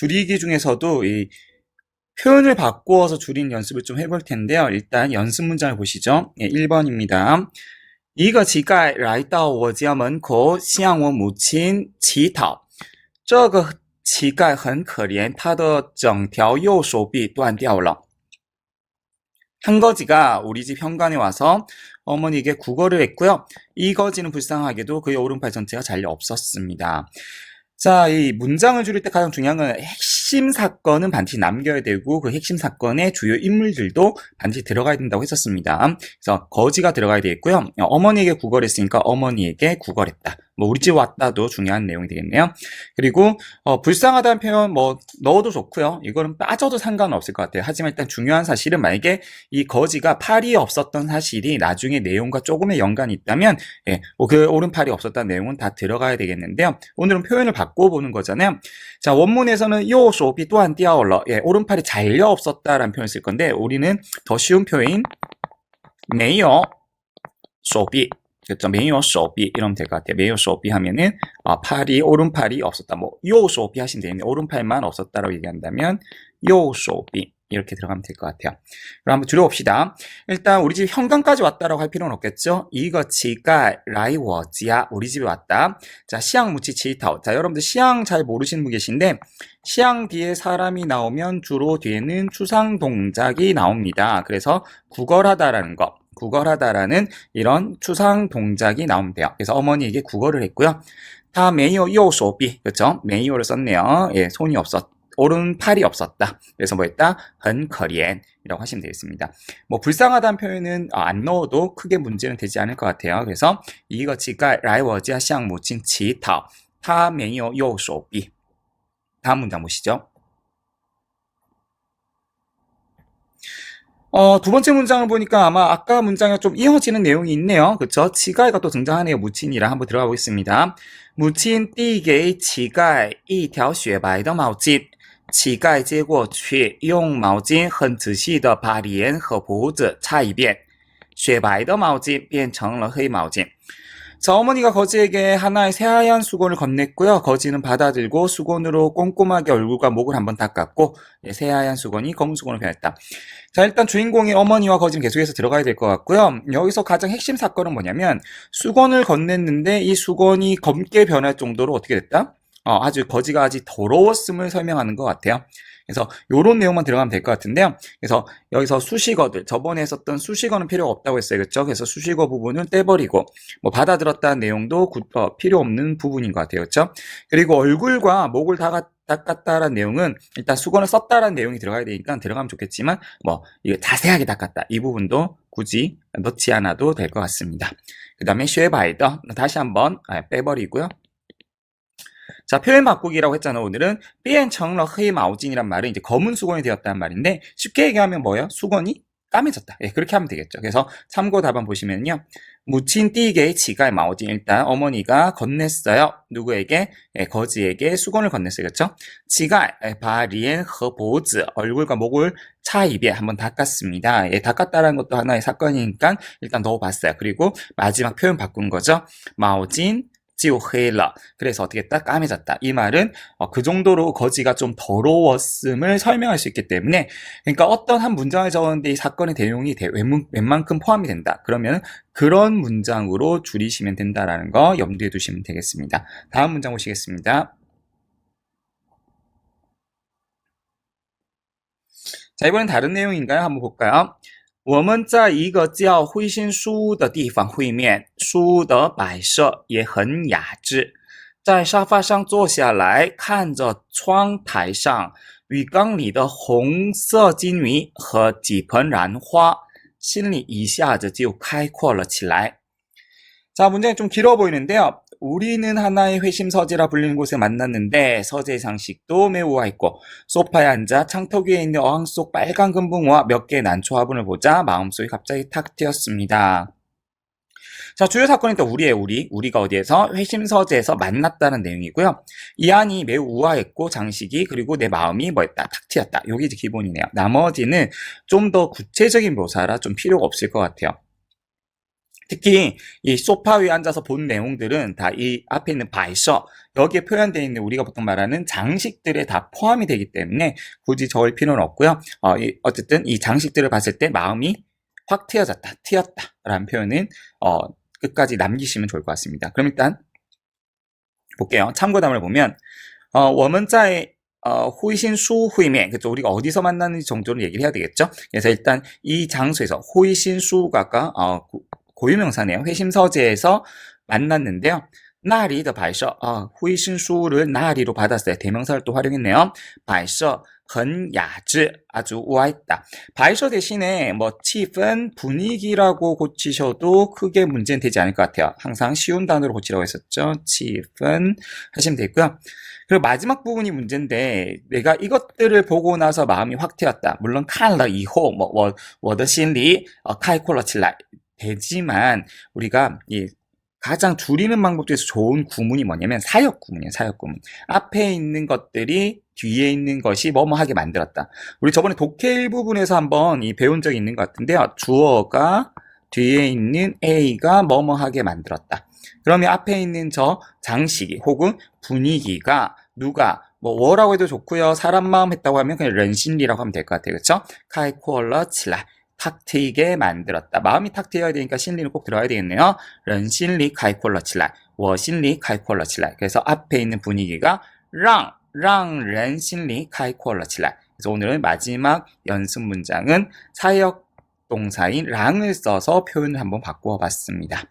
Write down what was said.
줄이기 중에서도 이 표현을 바꾸어서 줄인 연습을 좀 해볼 텐데요. 일단 연습 문장을 보시죠. 예, 1번입니다. 一个乞丐来到我家门口，向我母亲乞讨。这个乞丐很可怜，他的整条右手臂断掉了。 한 거지가 우리 집 현관에 와서 어머니에게 구걸을 했고요. 이 거지는 불쌍하게도 그의 오른팔 전체가 잘려 없었습니다. 자, 이 문장을 줄일 때 가장 중요한 건 핵심 사건은 반드시 남겨야 되고 그 핵심 사건의 주요 인물들도 반드시 들어가야 된다고 했었습니다. 그래서 거지가 들어가야 되겠고요. 어머니에게 구걸했으니까 어머니에게 구걸했다. 뭐 우리 집 왔다도 중요한 내용이 되겠네요. 그리고 어, 불쌍하다는 표현 뭐 넣어도 좋고요. 이거는 빠져도 상관없을 것 같아요. 하지만 일단 중요한 사실은 만약에 이 거지가 팔이 없었던 사실이 나중에 내용과 조금의 연관이 있다면 예, 뭐 그 오른팔이 없었다는 내용은 다 들어가야 되겠는데요. 오늘은 표현을 바꿔보는 거잖아요. 자 원문에서는 요 쇼비 또한 뛰어올러 예, 오른팔이 잘려 없었다라는 표현을 쓸 건데 우리는 더 쉬운 표현 메이어 쇼비 됐죠? 메이어 쇼비 이러면 될 것 같아요. 메이어 쇼비 하면은 아, 팔이 오른팔이 없었다. 뭐요 쇼비 하시면 되는데 오른팔만 없었다라고 얘기한다면 요 쇼비 이렇게 들어가면 될 것 같아요. 그럼 한번 줄여봅시다. 일단 우리 집 현관까지 왔다라고 할 필요는 없겠죠? 이거 지가 라이워지야 우리 집에 왔다. 자 시향 무치 치타오. 자 여러분들 시앙 잘 모르시는 분 계신데 시앙 뒤에 사람이 나오면 주로 뒤에는 추상 동작이 나옵니다. 그래서 구걸하다라는 것. 구걸하다라는 이런 추상 동작이 나옵니다. 그래서 어머니에게 구걸을 했고요. 다 메이오 요소비 그렇죠? 메이오를 썼네요. 예, 손이 없었 오른팔이 없었다. 그래서 뭐 했다? 헌커리엔 이라고 하시면 되겠습니다. 뭐 불쌍하다는 표현은 아, 안 넣어도 크게 문제는 되지 않을 것 같아요. 그래서 이거 지가 라이워지아 시앙 모친 지타 타 메이오 요소비 다음 문장 보시죠. 어, 두 번째 문장을 보니까 아마 아까 문장에 좀 이어지는 내용이 있네요. 그쵸? 치가이가 또 등장하네요. 무친이랑 한번 들어가 보겠습니다. 무친 递给乞丐一条雪白的毛巾。乞丐接过去，用毛巾很仔细的把脸和脖子擦一遍，雪白的毛巾变成了黑毛巾。 자, 어머니가 거지에게 하나의 새하얀 수건을 건넸고요. 거지는 받아들고 수건으로 꼼꼼하게 얼굴과 목을 한번 닦았고 예, 새하얀 수건이 검은 수건으로 변했다. 자, 일단 주인공이 어머니와 거지는 계속해서 들어가야 될 것 같고요. 여기서 가장 핵심 사건은 뭐냐면 수건을 건넸는데 이 수건이 검게 변할 정도로 어떻게 됐다? 어, 아주 거지가 아주 더러웠음을 설명하는 것 같아요. 그래서 요런 내용만 들어가면 될 것 같은데요. 그래서 여기서 수식어들, 저번에 했었던 수식어는 필요가 없다고 했어요. 그렇죠? 그래서 수식어 부분은 떼버리고 뭐 받아들었다는 내용도 구- 어, 필요 없는 부분인 것 같아요. 그렇죠? 그리고 얼굴과 목을 다 닦았다라는 내용은 일단 수건을 썼다라는 내용이 들어가야 되니까 들어가면 좋겠지만 뭐 이거 자세하게 닦았다 이 부분도 굳이 넣지 않아도 될 것 같습니다. 그 다음에 쉐바이더 다시 한번 아, 빼버리고요. 자, 표현 바꾸기라고 했잖아. 오늘은 삐엔 청러 흐이 마오진이란 말은 이제 검은 수건이 되었다는 말인데 쉽게 얘기하면 뭐예요? 수건이 까매졌다. 예, 그렇게 하면 되겠죠. 그래서 참고 답안 보시면요. 무친 띠게 지갈 마오진 일단 어머니가 건넸어요. 누구에게? 예, 거지에게 수건을 건넸어요. 그렇죠? 지갈, 바리엔 허보즈 얼굴과 목을 차 입에 한번 닦았습니다. 예, 닦았다라는 것도 하나의 사건이니까 일단 넣어봤어요. 그리고 마지막 표현 바꾼 거죠. 마오진 지오헤라. 그래서 어떻게 했다? 까매졌다. 이 말은 어, 그 정도로 거지가 좀 더러웠음을 설명할 수 있기 때문에 그러니까 어떤 한 문장을 적었는데 이 사건의 내용이 웬만큼 포함이 된다. 그러면 그런 문장으로 줄이시면 된다라는 거 염두에 두시면 되겠습니다. 다음 문장 보시겠습니다. 자, 이번엔 다른 내용인가요? 한번 볼까요? 我们在一个叫灰心书屋的地方会面，书屋的摆设也很雅致。在沙发上坐下来，看着窗台上鱼缸里的红色金鱼和几盆兰花，心里一下子就开阔了起来。 자, 문장이 좀 길어 보이는데요. 우리는 하나의 회심 서재라 불리는 곳에 만났는데 서재 장식도 매우 와있고 소파에 앉아 창턱 위에 있는 어항 속 빨간 금붕어와 몇 개의 난초 화분을 보자 마음속이 갑자기 탁 트였습니다. 자, 주요 사건이 또 우리의 우리, 우리가 어디에서 회심 서재에서 만났다는 내용이고요. 이 안이 매우 우아했고 장식이 그리고 내 마음이 뭐였다, 탁 트였다. 요게 이제 기본이네요. 나머지는 좀 더 구체적인 묘사라 좀 필요가 없을 것 같아요. 특히 이 소파 위에 앉아서 본 내용들은 다 이 앞에 있는 바이셔 여기에 표현되어 있는 우리가 보통 말하는 장식들에 다 포함이 되기 때문에 굳이 저을 필요는 없고요. 어, 이, 어쨌든 이 장식들을 봤을 때 마음이 확 트여졌다, 트였다라는 표현은 어, 끝까지 남기시면 좋을 것 같습니다. 그럼 일단 볼게요. 참고담을 보면 어, 원문자의 어, 호이신수 후이면 그죠 우리가 어디서 만나는지 정도를 얘기를 해야 되겠죠. 그래서 일단 이 장소에서 호이신수가가 어, 고유명사네요. 회심서재에서 만났는데요. 나리 더 발서, 아, 후이신수를 나리로 받았어요. 대명사를 또 활용했네요. 발서, 헌야즈, 아주 우아했다. 발서 대신에 뭐, 칩은 분위기라고 고치셔도 크게 문제는 되지 않을 것 같아요. 항상 쉬운 단어로 고치라고 했었죠. 칩은 하시면 되고요. 그리고 마지막 부분이 문제인데 내가 이것들을 보고 나서 마음이 확 트였다. 물론 칼라 이호 뭐 워더신리 어, 카이콜라 칠라 되지만 우리가 이 가장 줄이는 방법 중에서 좋은 구문이 뭐냐면 사역 구문이에요. 사역 구문. 앞에 있는 것들이 뒤에 있는 것이 뭐뭐하게 만들었다. 우리 저번에 독해 일부분에서 한번 이 배운 적이 있는 것 같은데요. 주어가 뒤에 있는 A가 뭐뭐하게 만들었다. 그러면 앞에 있는 저 장식이 혹은 분위기가 누가 뭐 워라고 해도 좋고요. 사람 마음 했다고 하면 그냥 런신리라고 하면 될 것 같아요. 그렇죠? 카이코얼러 칠라 탁 트이게 만들었다. 마음이 탁 트여야 되니까 신리는 꼭 들어야 되겠네요. 런신리 카이콜러 칠라 워신리 카이콜러 칠라 그래서 앞에 있는 분위기가 랑, 랑, 런신리 카이콜러 칠라 그래서 오늘은 마지막 연습 문장은 사역 동사인 랑을 써서 표현을 한번 바꾸어 봤습니다.